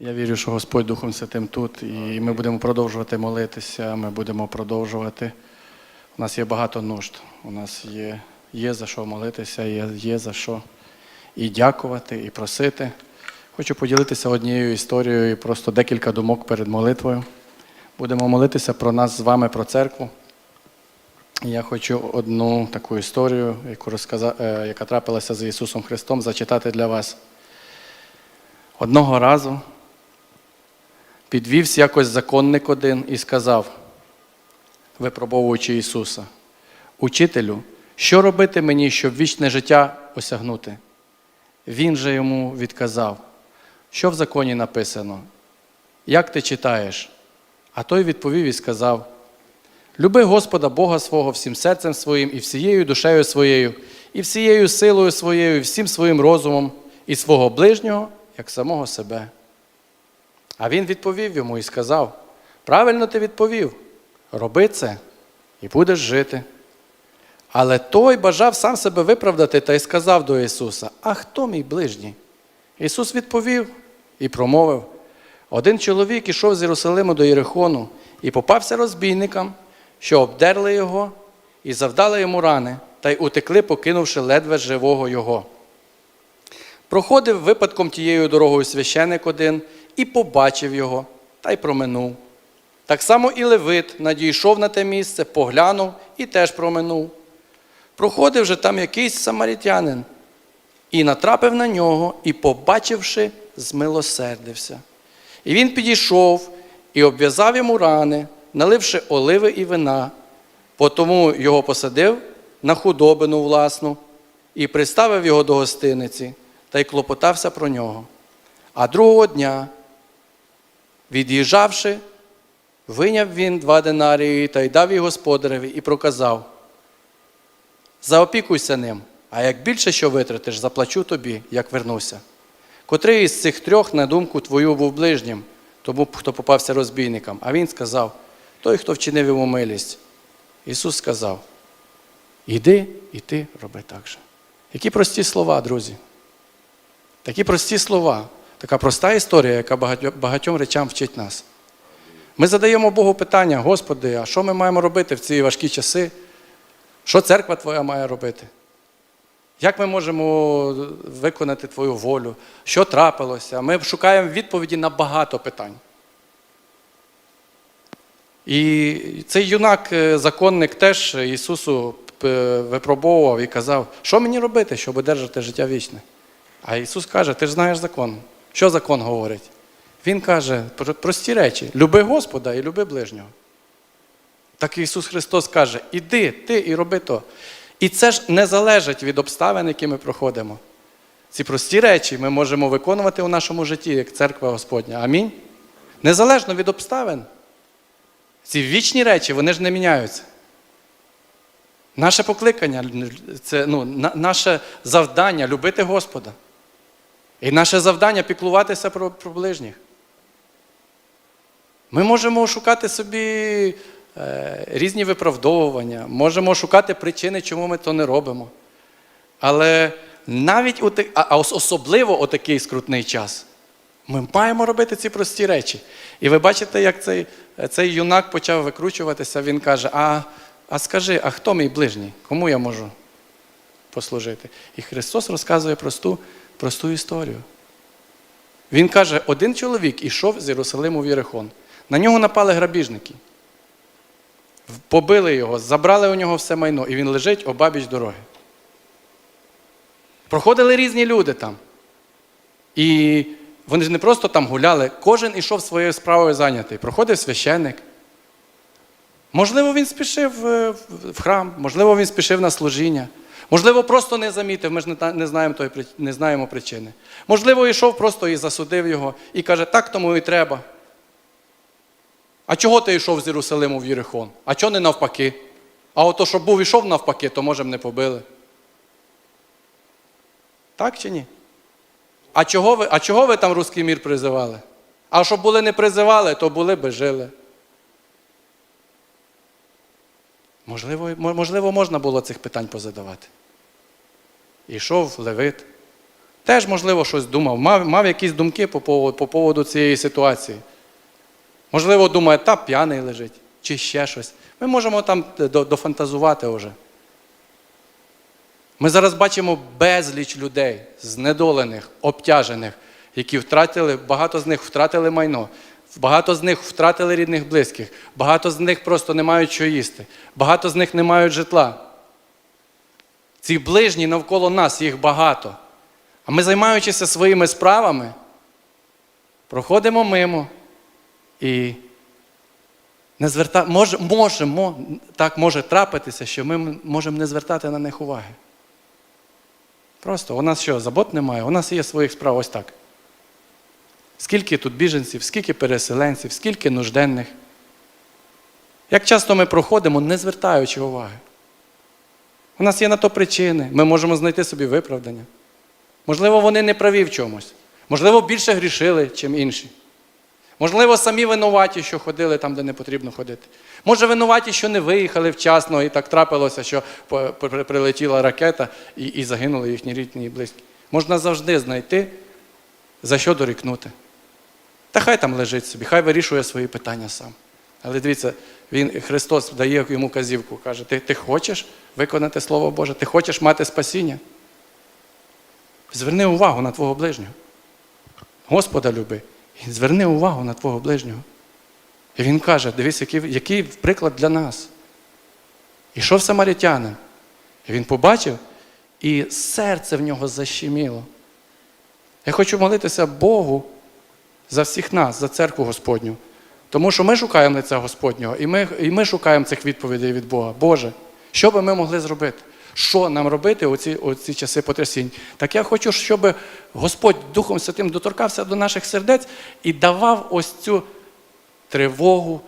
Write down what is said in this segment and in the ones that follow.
Я вірю, що Господь Духом Святим тут, і ми будемо продовжувати молитися, ми будемо продовжувати. У нас є багато нужд, у нас є, є за що молитися, є, є за що і дякувати, і просити. Хочу поділитися однією історією просто декілька думок перед молитвою. Будемо молитися про нас з вами, про церкву. Я хочу одну таку історію, яку розказа... е, яка трапилася з Ісусом Христом, зачитати для вас. Одного разу підвівся якось законник один і сказав, випробовуючи Ісуса, Учителю, що робити мені, щоб вічне життя осягнути? Він же йому відказав, що в законі написано, як ти читаєш? А той відповів і сказав: Люби Господа Бога свого всім серцем своїм, і всією душею своєю, і всією силою своєю, і всім своїм розумом, і свого ближнього, як самого себе. А він відповів йому і сказав: Правильно ти відповів, роби це і будеш жити. Але той бажав сам себе виправдати та й сказав до Ісуса: А хто мій ближній? Ісус відповів і промовив: один чоловік ішов з Єрусалиму до Єрихону і попався розбійникам, що обдерли його і завдали йому рани, та й утекли, покинувши ледве живого його. Проходив випадком тією дорогою священик один і побачив його, та й проминув. Так само і Левит надійшов на те місце, поглянув і теж проминув. Проходив же там якийсь самарітянин і натрапив на нього, і, побачивши, змилосердився. І він підійшов і обв'язав йому рани, наливши оливи і вина, потому його посадив на худобину власну і приставив його до гостиниці та й клопотався про нього. А другого дня, від'їжджавши, виняв він два динарії та й дав їх господареві і проказав: Заопікуйся ним, а як більше що витратиш, заплачу тобі, як вернуся. Котрий із цих трьох, на думку твою, був ближнім, тому, хто попався розбійникам. А він сказав: той, хто вчинив йому милість. Ісус сказав: Іди і ти роби так же. Які прості слова, друзі. Такі прості слова, така проста історія, яка багатьом речам вчить нас. Ми задаємо Богу питання, Господи, а що ми маємо робити в ці важкі часи? Що церква Твоя має робити? Як ми можемо виконати Твою волю? Що трапилося? Ми шукаємо відповіді на багато питань. І цей юнак, е, законник, теж Ісусу е, випробовував і казав, що мені робити, щоб одержати життя вічне. А Ісус каже, ти ж знаєш закон. Що закон говорить? Він каже про- прості речі: люби Господа і люби ближнього. Так Ісус Христос каже: іди, ти і роби то. І це ж не залежить від обставин, які ми проходимо. Ці прості речі ми можемо виконувати у нашому житті, як церква Господня. Амінь. Незалежно від обставин. Ці вічні речі, вони ж не міняються. Наше покликання, це ну, на- наше завдання любити Господа. І наше завдання піклуватися про, про ближніх. Ми можемо шукати собі е, різні виправдовування, можемо шукати причини, чому ми то не робимо. Але навіть у а особливо у такий скрутний час, ми маємо робити ці прості речі. І ви бачите, як цей, цей юнак почав викручуватися, він каже: а, а скажи, а хто мій ближній? Кому я можу послужити? І Христос розказує просту, просту історію. Він каже: один чоловік ішов з Єрусалиму в Єрихон. На нього напали грабіжники. Побили його, забрали у нього все майно, і він лежить обабіч дороги. Проходили різні люди там. І вони ж не просто там гуляли, кожен ішов своєю справою зайнятий. Проходив священник. Можливо, він спішив е, в- храм, можливо, він спішив на служіння. Можливо, просто не замітив, ми ж не знаємо, при- не знаємо причини. Можливо, йшов просто і засудив його, і каже, так тому і треба. А чого ти йшов з Єрусалиму в Єрихон? А чого не навпаки? А ото, щоб був ішов навпаки, то може б не побили. Так чи ні? А чого ви, а чого ви там руський мір призивали? А щоб були не призивали, то були би жили. Можливо, можливо, можна було цих питань позадавати. Ішов Левит, теж, можливо, щось думав, мав, мав якісь думки по поводу, по поводу цієї ситуації. Можливо, думає, та п'яний лежить, чи ще щось. Ми можемо там дофантазувати вже. Ми зараз бачимо безліч людей, знедолених, обтяжених, які втратили, багато з них втратили майно, багато з них втратили рідних близьких, багато з них просто не мають що їсти, багато з них не мають житла. Ці ближні навколо нас, їх багато. А ми, займаючися своїми справами, проходимо мимо і не зверта... може, можемо, так може трапитися, що ми можемо не звертати на них уваги. Просто у нас що, забот немає, у нас є своїх справ ось так. Скільки тут біженців, скільки переселенців, скільки нужденних. Як часто ми проходимо, не звертаючи уваги. У нас є на то причини, ми можемо знайти собі виправдання. Можливо, вони не праві в чомусь. Можливо, більше грішили, чим інші. Можливо, самі винуваті, що ходили там, де не потрібно ходити. Може, винуваті, що не виїхали вчасно, і так трапилося, що прилетіла ракета і, і загинули їхні рідні і близькі. Можна завжди знайти, за що дорікнути. Та хай там лежить собі, хай вирішує свої питання сам. Але дивіться, він, Христос дає йому казівку, каже: ти, ти хочеш виконати Слово Боже, ти хочеш мати спасіння? Зверни увагу на твого ближнього. Господа люби. Зверни увагу на твого ближнього. І він каже: дивись, який, який приклад для нас. Ішов самаритянин. І він побачив, і серце в нього защеміло. Я хочу молитися Богу за всіх нас, за церкву Господню. Тому що ми шукаємо лиця Господнього, і ми, і ми шукаємо цих відповідей від Бога. Боже, що би ми могли зробити? Що нам робити у ці, у ці часи потрясінь? Так я хочу, щоб Господь Духом Святим доторкався до наших сердець і давав ось цю тривогу,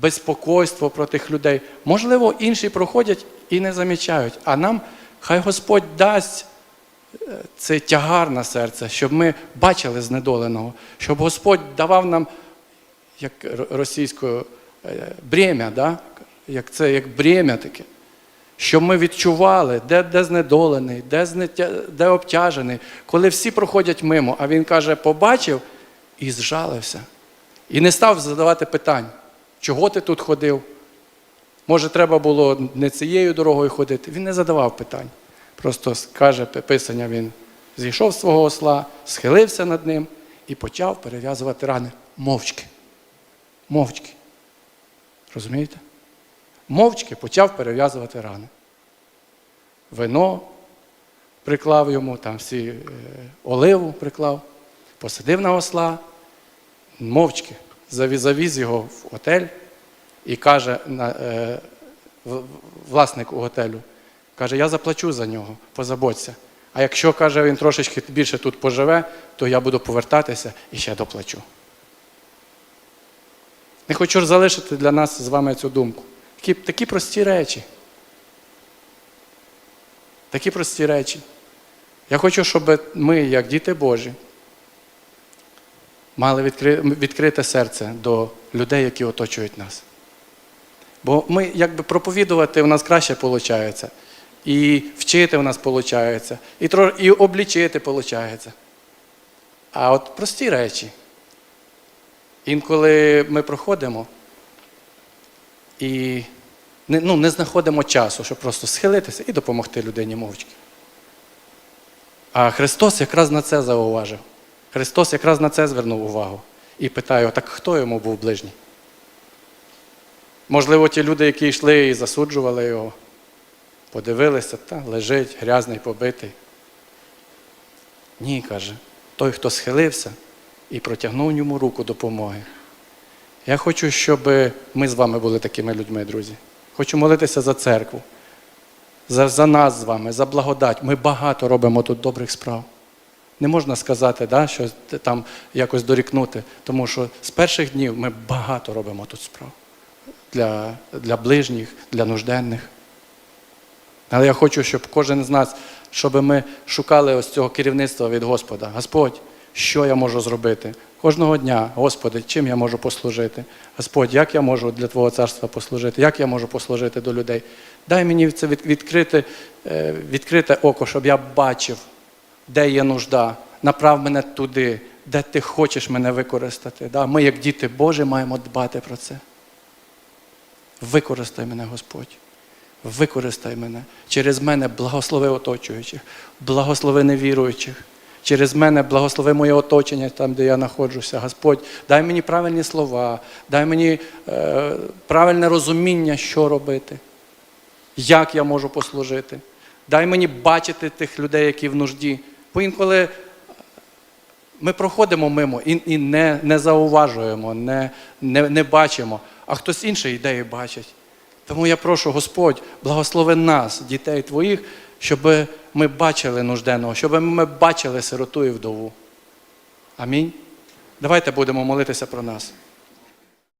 безпокойство про тих людей. Можливо, інші проходять і не замічають, а нам хай Господь дасть цей тягар на серце, щоб ми бачили знедоленого, щоб Господь давав нам, як російською, е, бремя, да? як це як бремя таке. Щоб ми відчували, де, де знедолений, де, знетя, де обтяжений, коли всі проходять мимо, а він каже, побачив і зжалився. І не став задавати питань, чого ти тут ходив? Може, треба було не цією дорогою ходити. Він не задавав питань. Просто каже Писання, він зійшов з свого осла, схилився над ним і почав перев'язувати рани мовчки. Мовчки. Розумієте? Мовчки почав перев'язувати рани. Вино приклав йому, там всі е, оливу приклав, посадив на осла, мовчки завіз, його в готель і каже на, е, в- власник у готелю, каже, я заплачу за нього, позаботься. А якщо, каже, він трошечки більше тут поживе, то я буду повертатися і ще доплачу. Не хочу залишити для нас з вами цю думку. Такі, такі прості речі. Такі прості речі. Я хочу, щоб ми, як діти Божі, мали відкри- відкрите серце до людей, які оточують нас. Бо ми, якби проповідувати у нас краще виходить, і вчити у нас виходить, і, і облічити виходить. А от прості речі. Інколи ми проходимо і не, ну, не знаходимо часу, щоб просто схилитися і допомогти людині мовчки. А Христос якраз на це зауважив. Христос якраз на це звернув увагу. І питає, так хто йому був ближній? Можливо, ті люди, які йшли і засуджували його, подивилися, та лежить, грязний, побитий. Ні, каже, той, хто схилився і протягнув йому руку допомоги. Я хочу, щоб ми з вами були такими людьми, друзі. Хочу молитися за церкву, за, за нас з вами, за благодать. Ми багато робимо тут добрих справ. Не можна сказати, да, що там якось дорікнути, тому що з перших днів ми багато робимо тут справ для, для ближніх, для нужденних. Але я хочу, щоб кожен з нас, щоб ми шукали ось цього керівництва від Господа. Господь, що я можу зробити? Кожного дня, Господи, чим я можу послужити? Господь, як я можу для Твого царства послужити? Як я можу послужити до людей? Дай мені це від- відкрити, е, відкрите око, щоб я бачив де є нужда. Направ мене туди, де ти хочеш мене використати. Ми, як діти Божі, маємо дбати про це. Використай мене, Господь. Використай мене. Через мене благослови оточуючих, благослови невіруючих. Через мене благослови моє оточення там, де я знаходжуся. Господь, дай мені правильні слова, дай мені е, правильне розуміння, що робити, як я можу послужити. Дай мені бачити тих людей, які в нужді. Бо інколи ми проходимо мимо і, і не, не зауважуємо, не, не, не бачимо, а хтось інший йде і бачить. Тому я прошу, Господь, благослови нас, дітей твоїх, щоб ми бачили нужденного, щоб ми бачили сироту і вдову. Амінь. Давайте будемо молитися про нас.